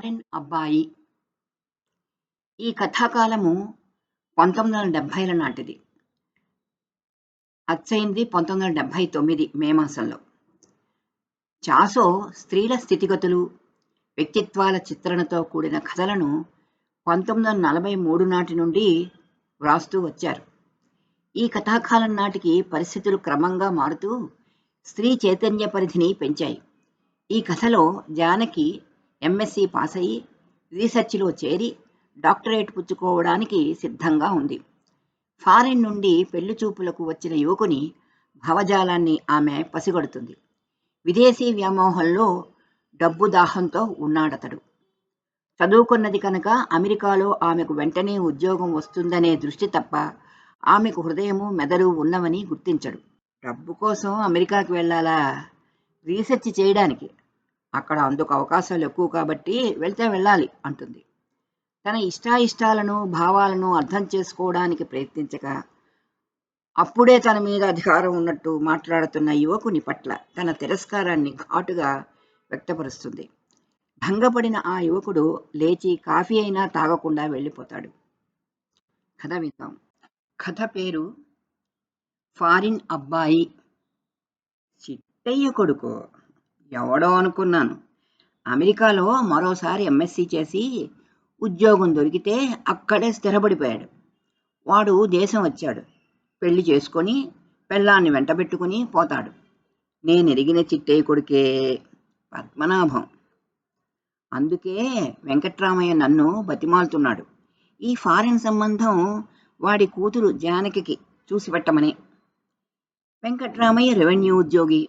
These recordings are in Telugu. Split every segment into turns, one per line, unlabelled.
ఫారిన్ అబ్బాయి. ఈ కథాకాలము పంతొమ్మిది వందల డెబ్భైల నాటిది. అచ్చయింది పంతొమ్మిది వందల డెబ్భై తొమ్మిది మే మాసంలో. చాసో స్త్రీల స్థితిగతులు వ్యక్తిత్వాల చిత్రణతో కూడిన కథలను పంతొమ్మిది వందల నలభై మూడు నాటి నుండి వ్రాస్తూ వచ్చారు. ఈ కథాకాలం నాటికి పరిస్థితులు క్రమంగా మారుతూ స్త్రీ చైతన్య పరిధిని పెంచాయి. ఈ కథలో జానకి ఎంఎస్సి పాస్ అయ్యి రీసెర్చ్లో చేరి డాక్టరేట్ పుచ్చుకోవడానికి సిద్ధంగా ఉంది. ఫారిన్ నుండి పెళ్ళి చూపులకు వచ్చిన యువకుని భవజాలాన్ని ఆమె పసిగడుతుంది. విదేశీ వ్యామోహంలో డబ్బు దాహంతో ఉన్నాడతడు. చదువుకున్నది కనుక అమెరికాలో ఆమెకు వెంటనే ఉద్యోగం వస్తుందనే దృష్టి తప్ప ఆమెకు హృదయము మెదడు ఉన్నవని గుర్తించడు. డబ్బు కోసం అమెరికాకి వెళ్ళాలా? రీసెర్చ్ చేయడానికి అక్కడ అందుకు అవకాశాలు ఎక్కువ కాబట్టి వెళ్తే వెళ్ళాలి అంటుంది. తన ఇష్టాయిష్టాలను భావాలను అర్థం చేసుకోవడానికి ప్రయత్నించక అప్పుడే తన మీద అధికారం ఉన్నట్టు మాట్లాడుతున్న యువకుని పట్ల తన తిరస్కారాన్ని ఘాటుగా వ్యక్తపరుస్తుంది. భంగపడిన ఆ యువకుడు లేచి కాఫీ అయినా తాగకుండా వెళ్ళిపోతాడు. కథ విందాం. కథ పేరు ఫారిన్ అబ్బాయి. చిట్టయ్య కొడుకు. ఎవడో అనుకున్నాను. అమెరికాలో మరోసారి ఎంఎస్సీ చేసి ఉద్యోగం దొరికితే అక్కడే స్థిరపడిపోయాడు. వాడు దేశం వచ్చాడు. పెళ్ళి చేసుకొని పెళ్ళాన్ని వెంటబెట్టుకుని పోతాడు. నేను ఎరిగిన చిట్టయ్య కొడుకే పద్మనాభం. అందుకే వెంకట్రామయ్య నన్ను బతిమాలుతున్నాడు. ఈ ఫారిన్ సంబంధం వాడి కూతురు జానకి చూసి పెట్టమని. వెంకట్రామయ్య రెవెన్యూ ఉద్యోగి.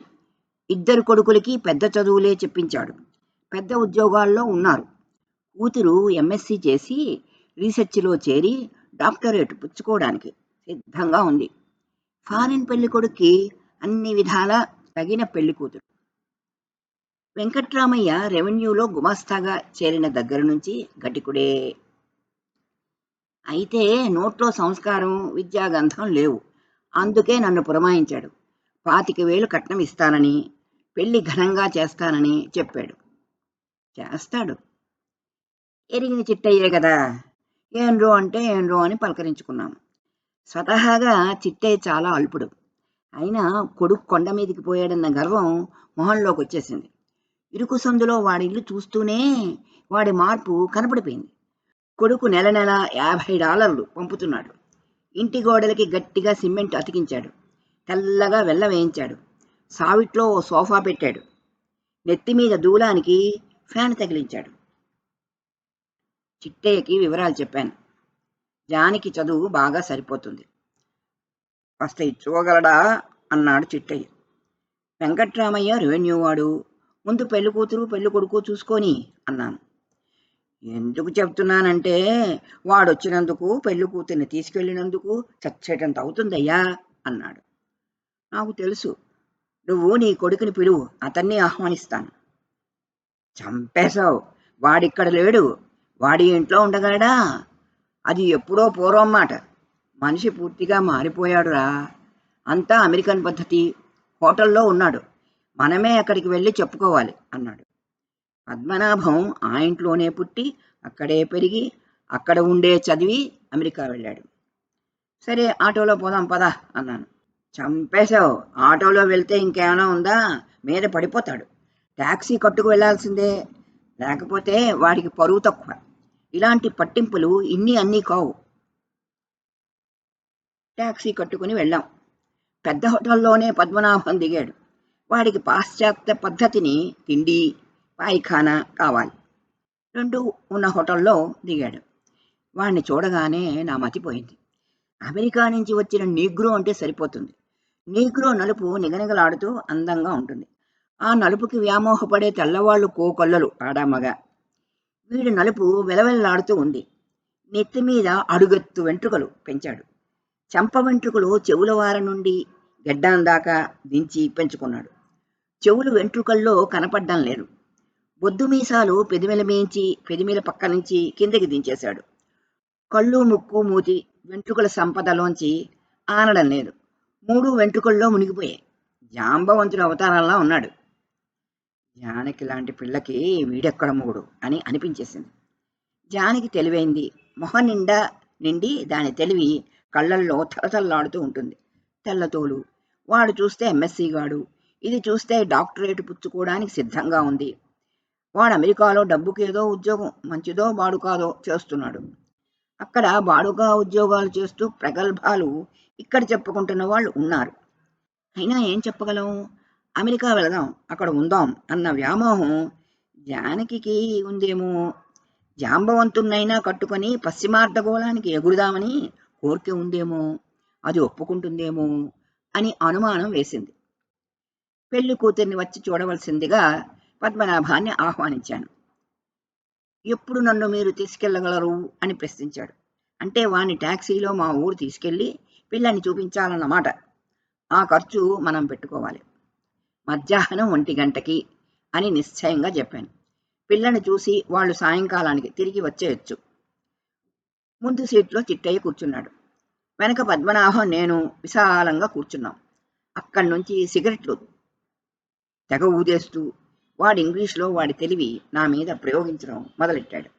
ఇద్దరు కొడుకులకి పెద్ద చదువులే చెప్పించాడు. పెద్ద ఉద్యోగాల్లో ఉన్నారు. కూతురు ఎంఎస్సి చేసి రీసెర్చ్లో చేరి డాక్టరేట్ పుచ్చుకోవడానికి సిద్ధంగా ఉంది. ఫారిన్ పెళ్ళి కొడుక్కి అన్ని విధాల తగిన పెళ్ళి కూతురు. వెంకట్రామయ్య రెవెన్యూలో గుమాస్తాగా చేరిన దగ్గర నుంచి గటికుడే అయితే నోట్లో సంస్కారం విద్యాగంధం లేవు. అందుకే నన్ను పురమాయించాడు. పాతిక వేలు కట్నం ఇస్తానని పెళ్ళి ఘనంగా చేస్తానని చెప్పాడు. చేస్తాడు. ఎరిగిన చిట్టయ్యే కదా. ఏంరో అంటే ఏంరో అని పలకరించుకున్నాము స్వతహాగా చిట్టయ్య చాలా అల్పుడు. అయినా కొడుకు కొండ మీదకి పోయాడన్న గర్వం మొహంలోకి వచ్చేసింది ఇరుకు సందులో వాడి ఇల్లు చూస్తూనే వాడి మార్పు కనపడిపోయింది. కొడుకు నెల నెల యాభై డాలర్లు పంపుతున్నాడు. ఇంటి గోడలకి గట్టిగా సిమెంట్ అతికించాడు. తెల్లగా వెల్ల వేయించాడు. సావిట్లో ఓ సోఫా పెట్టాడు. నెత్తి మీద దూలానికి ఫ్యాన్ తగిలించాడు. చిట్టయ్యకి వివరాలు చెప్పాను. జానికి చదువు బాగా సరిపోతుంది. కాస్త ఇచ్చుకోగలడా? అన్నాడు చిట్టయ్య. వెంకట్రామయ్య రెవెన్యూ వాడు. ముందు పెళ్ళి కూతురు పెళ్ళి కొడుకు చూసుకొని అన్నాను. ఎందుకు చెప్తున్నానంటే వాడొచ్చినందుకు పెళ్ళి కూతుర్ని తీసుకెళ్ళినందుకు చచ్చేటంత అవుతుందయ్యా? అన్నాడు. నాకు తెలుసు. నువ్వు నీ కొడుకుని పిలువు అతన్ని ఆహ్వానిస్తాను. చంపేశావు. వాడిక్కడ లేడు. వాడి ఇంట్లో ఉండగలడా? అది ఎప్పుడో పూర్వం మాట. మనిషి పూర్తిగా మారిపోయాడురా. అంతా అమెరికన్ పద్ధతి. హోటల్లో ఉన్నాడు. మనమే అక్కడికి వెళ్ళి చెప్పుకోవాలి అన్నాడు. పద్మనాభం ఆ ఇంట్లోనే పుట్టి అక్కడే పెరిగి అక్కడ ఉండే చదివి అమెరికా వెళ్ళాడు. సరే ఆటోలో పోదాం పదా అన్నాను. చంపేశావు. ఆటోలో వెళ్తే ఇంకేమైనా ఉందా? మీద పడిపోతాడు. ట్యాక్సీ కట్టుకు వెళ్ళాల్సిందే. లేకపోతే వాడికి పరువు తక్కువ. ఇలాంటి పట్టింపులు ఇన్ని అన్నీ కావు. ట్యాక్సీ కట్టుకుని వెళ్ళాం. పెద్ద హోటల్లోనే పద్మనాభం దిగాడు. వాడికి పాశ్చాత్య పద్ధతిని తిండి పాయిఖానా కావాలి. రెండు ఉన్న హోటల్లో దిగాడు. వాడిని చూడగానే నా మతిపోయింది అమెరికా నుంచి వచ్చిన నీగ్రో అంటే సరిపోతుంది. నీగ్రో నలుపు నిగనిగలాడుతూ అందంగా ఉంటుంది. ఆ నలుపుకి వ్యామోహపడే తెల్లవాళ్ళు కోకొల్లలు ఆడామగ వీడి నలుపు వెలవెల్లాడుతూ ఉంది. నెత్తి మీద అడుగెత్తు వెంట్రుకలు పెంచాడు. చెంప వెంట్రుకలు చెవుల వార నుండి గెడ్డాం దాకా దించి పెంచుకున్నాడు. చెవులు వెంట్రుకల్లో కనపడ్డం లేదు. బొద్దు మీసాలు పెదిమిల మేయించి పెదిమిల పక్క నుంచి కిందకి దించేశాడు. కళ్ళు ముక్కు మూతి వెంట్రుకల సంపదలోంచి ఆనడం లేదు. మూడు వెంట్రుకల్లో మునిగిపోయాయి. జాంబవంతుడు అవతారాల్లా ఉన్నాడు. జానకి లాంటి పిల్లకి వీడెక్కడ మూడు అని అనిపించేసింది. జానకి తెలివైంది. మొహం నిండా నిండి దాని తెలివి కళ్ళల్లో తలతల్లాడుతూ ఉంటుంది. తెల్లతోలు వాడు చూస్తే ఎంఎస్సీ గాడు. ఇది చూస్తే డాక్టరేట్ పుచ్చుకోవడానికి సిద్ధంగా ఉంది. వాడు అమెరికాలో డబ్బుకేదో ఉద్యోగం మంచిదో బాడు కాదో చేస్తున్నాడు. అక్కడ బాడుగా ఉద్యోగాలు చేస్తూ ప్రగల్భాలు ఇక్కడ చెప్పుకుంటున్న వాళ్ళు ఉన్నారు. అయినా ఏం చెప్పగలం? అమెరికా వెళదాం అక్కడ ఉందాం అన్న వ్యామోహం జానకి ఉందేమో. జాంబవంతున్నైనా కట్టుకొని పశ్చిమార్ధగోళానికి ఎగురుదామని కోరిక ఉందేమో? అది ఒప్పుకుంటుందేమో? అని అనుమానం వేసింది. పెళ్ళి కూతుర్ని వచ్చి చూడవలసిందిగా పద్మనాభాన్ని ఆహ్వానించాను. ఎప్పుడు నన్ను మీరు తీసుకెళ్ళగలరు అని ప్రశ్నించాడు. అంటే వాణ్ణి టాక్సీలో మా ఊరు తీసుకెళ్ళి పిల్లని చూపించాలన్నమాట. ఆ ఖర్చు మనం పెట్టుకోవాలి. మధ్యాహ్నం ఒంటి గంటకి అని నిశ్చయంగా చెప్పాను. పిల్లని చూసి వాళ్ళు సాయంకాలానికి తిరిగి వచ్చేయచ్చు. ముందు సీట్లో చిట్టయ్య కూర్చున్నాడు. వెనక పద్మనాభం నేను విశాలంగా కూర్చున్నాం. అక్కడి నుంచి సిగరెట్లు తెగ ఊదేస్తూ వాడి ఇంగ్లీష్లో వాడి తెలివి నా మీద ప్రయోగించడం మొదలెట్టాడు.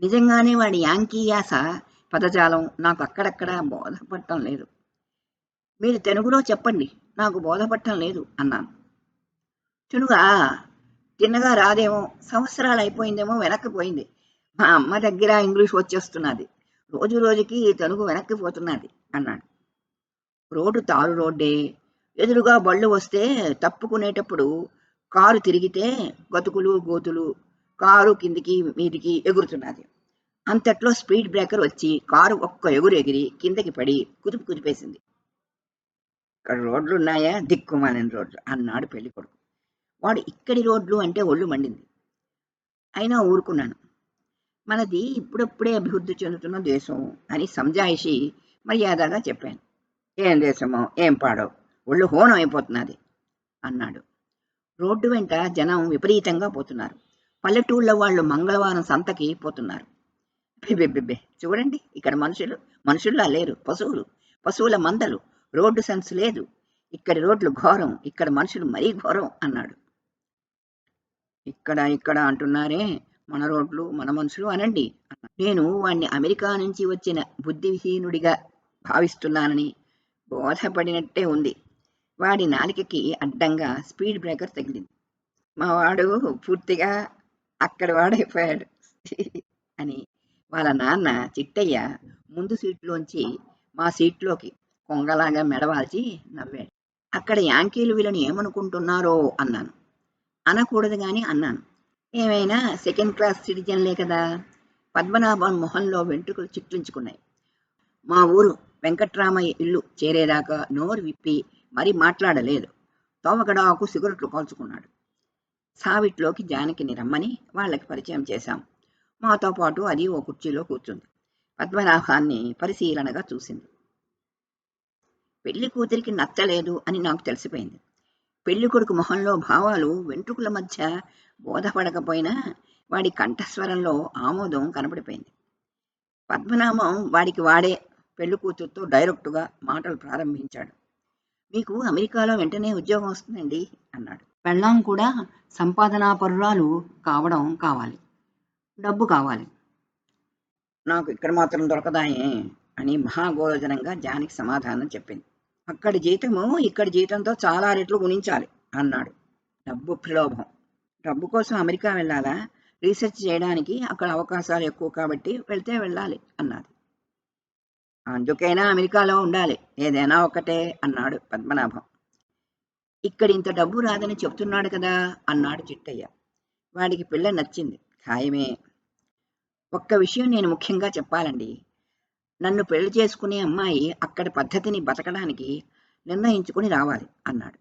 నిజంగానే వాడి యాంకీ యాస పదజాలం నాకు అక్కడక్కడ బోధపడటం లేదు. మీరు తెలుగులో చెప్పండి నాకు బోధపడటం లేదు అన్నాను. చునుగా తిన్నగా రాదేమో సంవత్సరాలు అయిపోయిందేమో వెనక్కిపోయింది మా అమ్మ దగ్గర ఇంగ్లీష్ వచ్చేస్తున్నది. రోజు రోజుకి తెలుగు వెనక్కిపోతున్నది అన్నాడు. రోడ్డు తారు రోడ్డే. ఎదురుగా బళ్ళు వస్తే తప్పుకునేటప్పుడు కారు తిరిగితే గతుకులు గోతులు కారు కిందికి మీదికి ఎగురుతున్నది. అంతట్లో స్పీడ్ బ్రేకర్ వచ్చి కారు ఒక్క ఎగురు ఎగిరి కిందకి పడి కుదుపు కుదిపేసింది. ఇక్కడ రోడ్లు ఉన్నాయా దిక్కుమాలిన రోడ్లు అన్నాడు పెళ్ళి కొడుకు. వాడు ఇక్కడి రోడ్లు అంటే ఒళ్ళు మండింది. అయినా ఊరుకున్నాను. మనది ఇప్పుడప్పుడే అభివృద్ధి చెందుతున్న దేశం అని సంజాయిషి మర్యాదగా చెప్పాను. ఏం దేశమో ఏం పాడో ఒళ్ళు హోనం అయిపోతున్నది అన్నాడు. రోడ్డు వెంట జనం విపరీతంగా పోతున్నారు. పల్లెటూళ్ళ వాళ్ళు మంగళవారం సంతకి పోతున్నారు. బెబ్బెబ్బెబ్బే చూడండి ఇక్కడ మనుషులు మనుషుల్లా లేరు పశువులు పశువుల మందలు రోడ్డు సెన్స్ లేదు. ఇక్కడ రోడ్లు ఘోరం ఇక్కడ మనుషులు మరీ ఘోరం అన్నాడు. ఇక్కడ ఇక్కడ అంటున్నారే మన రోడ్లు మన మనుషులు అనండి. నేను వాణ్ణి అమెరికా నుంచి వచ్చిన బుద్ధిహీనుడిగా భావిస్తున్నానని బోధపడినట్టే ఉంది. వాడి నాలికకి అడ్డంగా స్పీడ్ బ్రేకర్ తగిలింది. మా వాడు పూర్తిగా అక్కడ వాడైపోయాడు. అని వాళ్ళ నాన్న చిట్టయ్య ముందు సీట్లోంచి మా సీట్లోకి కొంగలాగా మెడవాల్చి నవ్వాడు. అక్కడ యాంకీలు వీళ్ళని ఏమనుకుంటున్నారో అన్నాను. అనకూడదు కానీ అన్నాను. ఏమైనా సెకండ్ క్లాస్ సిటిజన్లే కదా. పద్మనాభం మొహంలో వెంట్రుకలు చిట్లించుకున్నాయి. మా ఊరు వెంకట్రామయ్య ఇల్లు చేరేదాకా నోరు విప్పి మరి మాట్లాడలేదు. తోవగడాకు సిగరెట్లు కాల్చుకున్నాడు. సావిట్లోకి జానకిని రమ్మని వాళ్ళకి పరిచయం చేశాం. మాతో పాటు అది ఓ కుర్చీలో కూర్చుంది. పద్మనాభాన్ని పరిశీలనగా చూసింది. పెళ్ళి కూతురికి నచ్చలేదు అని నాకు తెలిసిపోయింది. పెళ్ళి కొడుకు మొహంలో భావాలు వెంట్రుకల మధ్య బోధపడకపోయినా వాడి కంఠస్వరంలో ఆమోదం కనబడిపోయింది. పద్మనాభం వాడికి వాడే పెళ్ళి కూతురుతో డైరెక్టుగా మాటలు ప్రారంభించాడు. మీకు అమెరికాలో వెంటనే ఉద్యోగం వస్తుందండి అన్నాడు. పెళ్ళాం కూడా సంపాదనా పరురాలు కావడం కావాలి. డబ్బు కావాలి. నాకు ఇక్కడ మాత్రం దొరకదాయే అని మహాగోజనంగా జానికి సమాధానం చెప్పింది. అక్కడి జీతము ఇక్కడి జీతంతో చాలా రెట్లు గుణించాలి అన్నాడు. డబ్బు ప్రలోభం. డబ్బు కోసం అమెరికా వెళ్ళాలా? రీసెర్చ్ చేయడానికి అక్కడ అవకాశాలు ఎక్కువ కాబట్టి వెళ్తే వెళ్ళాలి అన్నది. అందుకైనా అమెరికాలో ఉండాలి. ఏదైనా ఒకటే అన్నాడు పద్మనాభం. ఇక్కడ ఇంత డబ్బు రాదని చెప్తున్నాడు కదా అన్నాడు చిట్టయ్య. వాడికి పిల్ల నచ్చింది. ఖాయమే ఒక్క విషయం నేను ముఖ్యంగా చెప్పాలండి. నన్ను పెళ్ళి చేసుకునే అమ్మాయి అక్కడి పద్ధతిని బతకడానికి నిర్ణయించుకుని రావాలి అన్నాడు.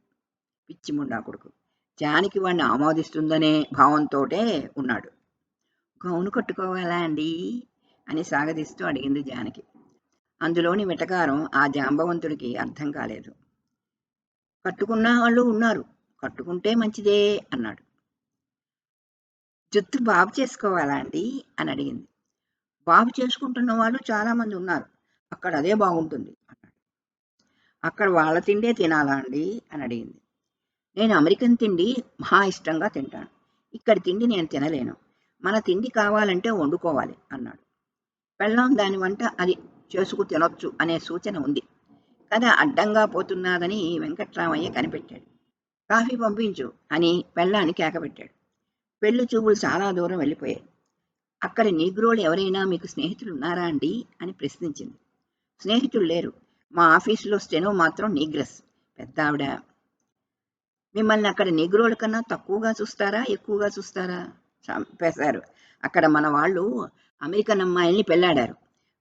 పిచ్చిముండా కొడుకు. జానికి వాణ్ణి ఆమోదిస్తుందనే భావంతోటే ఉన్నాడు. గౌను కట్టుకోవాలా అండి? అని సాగదీస్తూ అడిగింది జానకి. అందులోని వెటకారం ఆ జాంబవంతుడికి అర్థం కాలేదు. కట్టుకున్న వాళ్ళు ఉన్నారు. కట్టుకుంటే మంచిదే అన్నాడు. జుత్తు బాబు చేసుకోవాలా అండి? అని అడిగింది. బాబు చేసుకుంటున్న వాళ్ళు చాలామంది ఉన్నారు. అక్కడ అదే బాగుంటుంది అన్నాడు. అక్కడ వాళ్ళ తిండే తినాలా అండి? అని అడిగింది. నేను అమెరికన్ తిండి మహా ఇష్టంగా తింటాను. ఇక్కడ తిండి నేను తినలేను. మన తిండి కావాలంటే వండుకోవాలి అన్నాడు. పెళ్ళాం దాని వంట అది చేసుకు తినొచ్చు అనే సూచన ఉంది. కథ అడ్డంగా పోతున్నాదని వెంకట్రామయ్య కనిపెట్టాడు. కాఫీ పంపించు అని పెళ్ళాన్ని కేకపెట్టాడు. పెళ్ళి చూపులు చాలా దూరం వెళ్ళిపోయాయి. అక్కడ నీగ్రోలు ఎవరైనా మీకు స్నేహితులు ఉన్నారా అండి? అని ప్రశ్నించింది. స్నేహితులు లేరు. మా ఆఫీసులో స్టెనో మాత్రం నీగ్రస్ పెద్ద ఆవిడ మిమ్మల్ని అక్కడ నీగ్రోల కన్నా తక్కువగా చూస్తారా? ఎక్కువగా చూస్తారా? చంపేశారు. అక్కడ మన వాళ్ళు అమెరికన్ అమ్మాయిల్ని పెళ్ళాడారు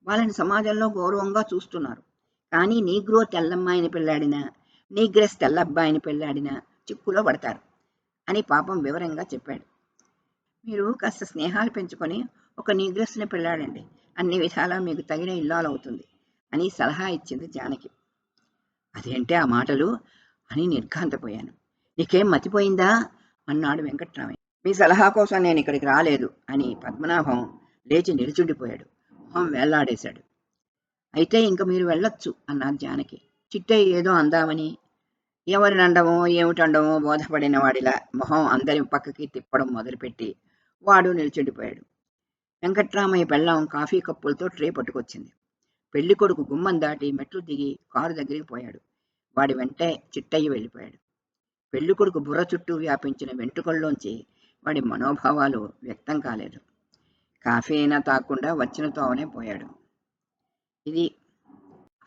వాళ్ళని సమాజంలో గౌరవంగా చూస్తున్నారు. కానీ నీగ్రో తెల్లమ్మాయిని పెళ్ళాడినా నీగ్రెస్ తెల్ల అబ్బాయిని పెళ్ళాడినా చిక్కులో పడతారు అని పాపం వివరంగా చెప్పాడు. మీరు కాస్త స్నేహాలు పెంచుకొని ఒక నీగ్రస్ని పెళ్ళాడండి. అన్ని విధాలా మీకు తగిన ఇల్లాలు అవుతుంది అని సలహా ఇచ్చింది జానకి. అదేంటే ఆ మాటలు అని నిర్ఘాంతపోయాను. నీకేం మతిపోయిందా? అన్నాడు వెంకట్రామయ్య. మీ సలహా కోసం నేను ఇక్కడికి రాలేదు అని పద్మనాభం లేచి నిలుచుండిపోయాడు. మొహం వేళ్ళాడేశాడు అయితే ఇంక మీరు వెళ్ళొచ్చు అన్నారు జానకి. చిట్టయ్య ఏదో అందామని. ఎవరినండమో ఏమిటండమో బోధపడిన వాడిలా మొహం అందరి పక్కకి తిప్పడం మొదలుపెట్టి వాడు నిల్చుండిపోయాడు. వెంకట్రామయ్య బెల్లం కాఫీ కప్పులతో ట్రే పట్టుకొచ్చింది. పెళ్ళి కొడుకు గుమ్మం దాటి మెట్లు దిగి కారు దగ్గరికి పోయాడు. వాడి వెంటే చిట్టయ్య వెళ్ళిపోయాడు. పెళ్ళి కొడుకు బుర్ర చుట్టూ వ్యాపించిన వెంట్రుకల్లోంచి వాడి మనోభావాలు వ్యక్తం కాలేదు. కాఫీ అయినా తాకుండా వచ్చిన తోవనే పోయాడు. ఇది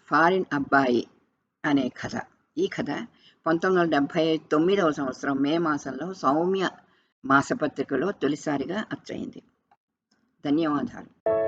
ఫారిన్ అబ్బాయి అనే కథ. ఈ కథ పంతొమ్మిది వందల డెబ్భై తొమ్మిదవ సంవత్సరం మే మాసంలో సౌమ్య మాసపత్రికలో తొలిసారిగా అచ్చయింది. ధన్యవాదాలు.